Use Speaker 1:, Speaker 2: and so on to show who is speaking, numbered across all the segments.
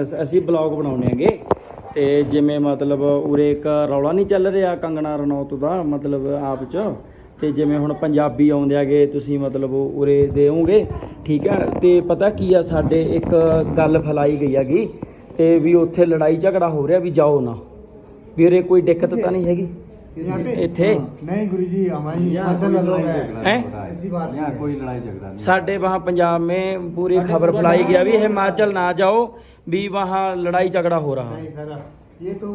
Speaker 1: ਅਸ- ਅਸੀਂ ਬਲੌਗ ਬਣਾਉਣੇ ਹੈਗੇ ਤੇ ਜਿਵੇਂ ਮਤਲਬ ਉਰੇ ਇੱਕ ਰੌਲਾ ਨਹੀਂ ਚੱਲ ਰਿਹਾ ਕੰਗਣਾ ਰਣੌਤ ਦਾ ਮਤਲਬ ਆਪ ਚ ਤੇ ਜਿਵੇਂ ਹੁਣ ਪੰਜਾਬੀ ਆਉਂਦੇ ਆਗੇ ਤੁਸੀਂ ਮਤਲਬ ਉਰੇ ਦੇਵੋਗੇ ਠੀਕ ਹੈ ਤੇ ਪਤਾ ਕੀ ਆ ਸਾਡੇ ਇੱਕ ਗੱਲ ਫੈਲਾਈ ਗਈ ਹੈਗੀ ਤੇ ਵੀ ਉੱਥੇ ਲੜਾਈ ਝਗੜਾ ਹੋ ਰਿਹਾ ਵੀ ਜਾਓ ਨਾ ਵੀ ਉਰੇ ਕੋਈ ਦਿੱਕਤ ਤਾਂ ਨਹੀਂ ਹੈਗੀ
Speaker 2: यहाँ पे
Speaker 1: ਇੱਥੇ
Speaker 2: नहीं गुरु जी हमारी
Speaker 3: यहाँ
Speaker 2: हिमाचल
Speaker 3: कोई
Speaker 2: लोग
Speaker 3: लड़ाई
Speaker 2: हैं
Speaker 3: झगड़ा
Speaker 1: हैं?
Speaker 3: नहीं हो रहा है।
Speaker 2: ऐसी बात
Speaker 3: यहाँ
Speaker 2: नहीं है।
Speaker 3: कोई लड़ाई झगड़ा नहीं
Speaker 1: ਸਾਡੇ वहाँ पंजाब में पूरी खबर फैलाई गया भी हिमाचल ना जाओ भी वहाँ लड़ाई झगड़ा हो रहा है
Speaker 2: नहीं सर ये तो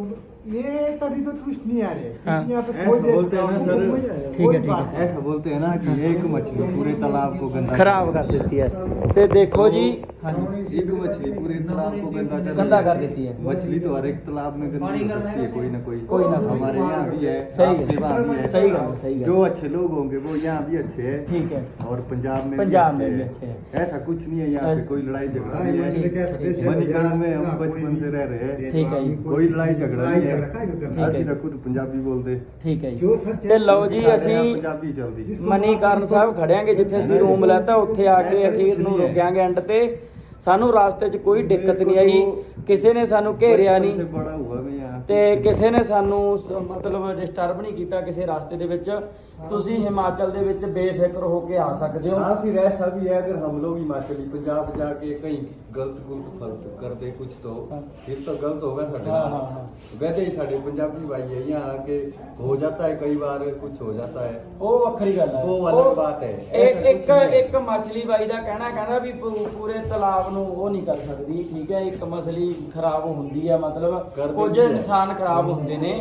Speaker 2: ये तभी तो टूरिस्ट नहीं आ रहे
Speaker 1: हाँ।
Speaker 2: यहाँ पे
Speaker 3: ऐसा
Speaker 2: कोई देश
Speaker 3: बोलते हैं ना सर।
Speaker 1: ठीक
Speaker 2: कोई
Speaker 1: है, ठीक
Speaker 2: बात
Speaker 3: ऐसा बोलते हैं ना कि एक मछली पूरे तालाब को गंदा
Speaker 1: खराब कर देती है ते देखो जी हाँ जी,
Speaker 3: एक मछली पूरे तालाब को गंदा कर
Speaker 1: गंदा कर देती है
Speaker 3: मछली तो हर एक तालाब में गंदी हो सकती है कोई ना कोई
Speaker 1: कोई ना कोई।
Speaker 3: हमारे यहाँ भी है
Speaker 1: सही
Speaker 3: आपके
Speaker 1: है।
Speaker 3: वहाँ भी है
Speaker 1: सही गल है, सही गल
Speaker 3: जो अच्छे लोग होंगे वो यहाँ भी अच्छे हैं
Speaker 1: ठीक है
Speaker 3: और पंजाब में
Speaker 1: पंजाब
Speaker 3: भी
Speaker 1: में भी
Speaker 3: अच्छे
Speaker 1: अच्छे
Speaker 3: हैं ऐसा कुछ नहीं है यहाँ पे कोई लड़ाई झगड़ा
Speaker 2: हाँ,
Speaker 3: नहीं
Speaker 2: मछली क्या
Speaker 3: है
Speaker 2: स्पेशल
Speaker 3: मणिकर्ण में
Speaker 2: यहाँ
Speaker 3: हम
Speaker 2: कोई
Speaker 3: बचपन
Speaker 2: नहीं।
Speaker 3: से रह रहे हैं
Speaker 1: ठीक है जी।
Speaker 3: कोई लड़ाई झगड़ा
Speaker 2: लड़ाई
Speaker 3: नहीं
Speaker 2: झगड़ा काहे को करना?
Speaker 3: है
Speaker 1: ठीक है।
Speaker 3: ਅਸੀਂ ਤਾਂ ਖੁਦ ਪੰਜਾਬੀ ਬੋਲਦੇ
Speaker 1: ਠੀਕ ਹੈ ਜੀ
Speaker 2: जो सच है
Speaker 1: ਤੇ ਲਓ ਜੀ
Speaker 3: ਸਾਡੇ
Speaker 1: ਅਸੀਂ
Speaker 3: ਨਾਲ ਪੰਜਾਬੀ ਚੱਲਦੀ
Speaker 1: ਮਨੀਕਰਨ ਸਾਹਿਬ ਖੜਿਆਂਗੇ ਜਿੱਥੇ ਅਸੀਂ ਰੂਮ ਲੈਤਾ ਉੱਥੇ ਆ ਕੇ ਅਖੀਰ ਨੂੰ ਰੁਕਿਆਂਗੇ ਐਂਡ ਤੇ ਸਾਨੂੰ ਰਾਸਤੇ 'ਚ ਕੋਈ ਦਿੱਕਤ ਨਹੀਂ ਆਈ ਕਿਸੇ ਨੇ ਸਾਨੂੰ ਘੇਰਿਆ
Speaker 3: ਬਚਪਨ ਸੇ
Speaker 1: ਨਹੀਂ
Speaker 3: ਬੜਾ ਹੁਆ ਮੈਂ यहाँ
Speaker 1: ਤੇ ਕਿਸੇ ਨੇ ਸਾਨੂੰ ਸ- ਮਤਲਬ ਡਿਸਟਰਬ ਨਹੀਂ ਕੀਤਾ ਕਿਸੇ ਰਾਸਤੇ ਦੇ ਵਿੱਚ ਤੁਸੀਂ ਹਿਮਾਚਲ ਦੇ ਵਿੱਚ ਬੇਫਿਕਰ ਹੋ ਕੇ ਆ ਸਕਦੇ ਹੋ
Speaker 3: हाँ फिर ऐसा भी है अगर हम लोग हिमाचली पंजाब जाके कहीं गलत गुलत फलत कर दे कुछ तो
Speaker 1: हाँ।
Speaker 3: फिर तो गलत होगा साढ़े
Speaker 1: हाँ,
Speaker 3: नाल।
Speaker 1: हाँ, हाँ।
Speaker 3: वैसे ही साढ़े पंजाबी भाई है यहाँ आके हो जाता है कई बार कुछ हो जाता है
Speaker 1: ਉਹ ਵੱਖਰੀ ਗੱਲ ਹੈ
Speaker 3: ਉਹ ਅਲੱਗ ਬਾਤ ਹੈ।
Speaker 1: ਇੱਕ
Speaker 3: ਐਸਾ
Speaker 1: ਇੱਕ
Speaker 3: ਕੁਛ ਨਹੀਂ ਹੈ।
Speaker 1: ਇੱਕ ਮਛਲੀ ਬਾਈ ਦਾ ਕਹਿਣਾ ਕਹਿੰਦਾ ਵੀ ਪੂ- ਪੂਰੇ ਤਲਾਬ ਨੂੰ ਉਹ ਨਹੀਂ ਕਰ ਸਕਦੀ ਠੀਕ ਹੈ ਇੱਕ ਮਛਲੀ ਖਰਾਬ ਹੁੰਦੀ ਹੈ ਮਤਲਬ
Speaker 3: ਕਰ
Speaker 1: ਕੁਝ
Speaker 3: ਦਿੰਦੀ ਹੈ।
Speaker 1: ਇਨਸਾਨ ਖਰਾਬ ਹੁੰਦੇ ਨੇ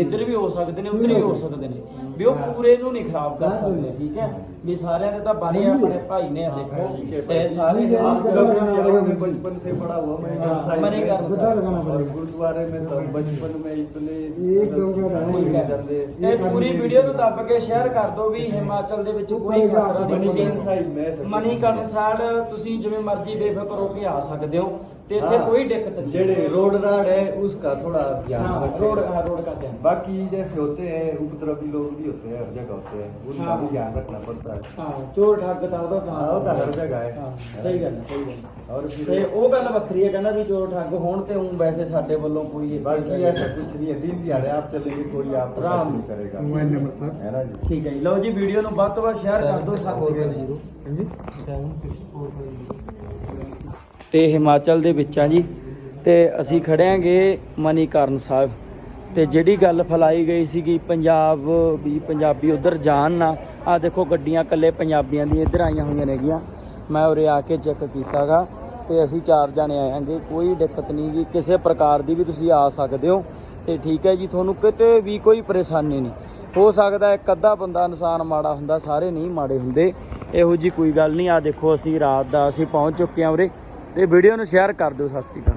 Speaker 1: ਇੱਧਰ ਵੀ ਹੋ ਸਕਦੇ ਨੇ ਉੱਧਰ ਵੀ ਹੋ ਸਕਦੇ ਨੇ ਵੀ ਉਹ ਪੂਰੇ ਨੂੰ ਨਹੀਂ ਖਰਾਬ ਕਰ ਸਕਦੇ ਠੀਕ ਹੈ ਵੀ ਸਾਰਿਆਂ ਦੇ ਤਾਂ ਬਾਰੇ ਆਪਣੇ ਭਾਈ ਨੇ ਦੇਖੋ
Speaker 3: ठीक है
Speaker 1: ਤੇ
Speaker 3: भाई।
Speaker 1: ਸਾਰੇ
Speaker 3: आप कभी भी आओगे बचपन से बड़ा हुआ मणिकर्ण
Speaker 1: हाँ,
Speaker 3: साहिब
Speaker 1: मणिकर्ण
Speaker 3: में।
Speaker 1: साहिब।
Speaker 2: लगाना
Speaker 3: और
Speaker 2: पड़ेगा।
Speaker 3: गुरुद्वारे में तो बचपन में इतने
Speaker 2: एक डोंगा था,
Speaker 3: कोई
Speaker 1: ठीक
Speaker 3: नहीं
Speaker 1: है।
Speaker 3: जाते।
Speaker 1: ਇਹ ਪੂਰੀ ਵੀਡੀਓ ਨੂੰ ਦੱਬ ਕੇ ਸ਼ੇਅਰ ਕਰ ਦਿਓ ਵੀ ਹਿਮਾਚਲ ਦੇ ਵਿੱਚ ਕੋਈ ਖਤਰਾ ਨਹੀਂ
Speaker 3: ਮਨੀਕਰਨ
Speaker 1: ਤੁਸੀਂ
Speaker 3: ਸਾਹਿਬ ਮੈਂ ਸਭ ਕੁਛ
Speaker 1: ਮਨੀਕਰਨ ਸਾਹਿਬ ਤੁਸੀਂ ਜਿਵੇਂ ਮਰਜ਼ੀ ਬੇਫਿਕਰ ਹੋ ਕੇ ਆ ਸਕਦੇ ਹੋ ਤੇ ਇੱਥੇ
Speaker 3: हाँ,
Speaker 1: ਕੋਈ ਦਿੱਕਤ ਨਹੀਂ
Speaker 3: जेड़े रोड राड है उसका थोड़ा ध्यान
Speaker 1: हाँ,
Speaker 3: रखें।
Speaker 1: रोड हाँ, रोड का ध्यान
Speaker 3: बाकी जैसे होते हैं उपद्रवी लोग भी होते हैं हर जगह होते हैं उनका
Speaker 1: हाँ।
Speaker 3: भी ध्यान रखना पड़ता है
Speaker 1: ਹਾਂ ਚੋਰ ਠੱਗ ਤਾਂ ਉਹਦਾ
Speaker 3: हाँ, वो तो हर जगह है
Speaker 1: ਹਾਂ ਸਹੀ ਗੱਲ ਹੈ, ਸਹੀ ਗੱਲ ਹੈ।
Speaker 3: और
Speaker 1: ਤੇ
Speaker 3: फिर
Speaker 1: ਉਹ ਗੱਲ ਵੱਖਰੀ ਹੈ ਕਹਿੰਦਾ ਵੀ ਚੋਰ ਠੱਗ ਹੋਣ ਤੇ ਉਹ ਵੈਸੇ ਸਾਡੇ ਵੱਲੋਂ ਕੋਈ
Speaker 3: बाकी ऐसा कुछ नहीं है दिन दिहाड़े आप चलेंगे कोई आप
Speaker 1: राम।
Speaker 3: नहीं करेगा
Speaker 2: मोबाइल नंबर सर
Speaker 3: है ना जी
Speaker 1: ਠੀਕ ਹੈ ਜੀ ਲਓ ਜੀ ਵੀਡੀਓ ਨੂੰ ਵੱਧ ਤੋਂ ਵੱਧ ਸ਼ੇਅਰ ਕਰ ਦਿਓ
Speaker 2: हाँ जी
Speaker 1: ਤੇ ਹਿਮਾਚਲ ਦੇ ਵਿੱਚ ਆ ਜੀ। ਤੇ ਅਸੀਂ ਖੜਿਆਂਗੇ ਮਨੀਕਰਨ ਸਾਹਿਬ। ਤੇ ਜਿਹੜੀ ਗੱਲ ਫੈਲਾਈ ਗਈ ਸੀਗੀ ਪੰਜਾਬ ਵੀ ਪੰਜਾਬੀ ਉਧਰ ਜਾਣ ਨਾ ਆ ਦੇਖੋ ਗੱਡੀਆਂ ਕੱਲੇ ਪੰਜਾਬੀਆਂ ਦੀ ਇੱਧਰ ਆਈਆਂ ਹੋਈਆਂ ਨੇਗੀਆਂ। ਮੈਂ ਉਰੇ ਆ ਕੇ ਚੈੱਕ ਕੀਤਾਗਾ ਤੇ ਅਸੀਂ ਚਾਰ ਜਣੇ ਆਏਾਂਗੇ ਕੋਈ ਦਿੱਕਤ ਨਹੀਂ ਜੀ। ਕਿਸੇ ਪ੍ਰਕਾਰ ਦੀ ਵੀ ਤੁਸੀਂ ਆ ਸਕਦੇ ਹੋ। ਤੇ ਠੀਕ ਹੈ ਜੀ, ਤੁਹਾਨੂੰ ਕਿਤੇ ਵੀ ਕੋਈ ਪਰੇਸ਼ਾਨੀ ਨਹੀਂ। ਹੋ ਸਕਦਾ ਇੱਕ ਅੱਧਾ ਬੰਦਾ ਇਨਸਾਨ ਮਾੜਾ ਹੁੰਦਾ, ਸਾਰੇ ਨਹੀਂ ਮਾੜੇ ਹੁੰਦੇ। ਇਹੋ ਜੀ ਕੋਈ ਗੱਲ ਨਹੀਂ ਆ ਦੇਖੋ ਅਸੀਂ ਰਾਤ ਦਾ ਅਸੀਂ ਪਹੁੰਚ ਚੁੱਕੇ ਹਾਂ ਉਰੇ। ਤੇ ਵੀਡੀਓ ਨੂੰ ਸ਼ੇਅਰ ਕਰ ਦਿਓ, ਸਤਿ ਸ਼੍ਰੀ ਅਕਾਲ।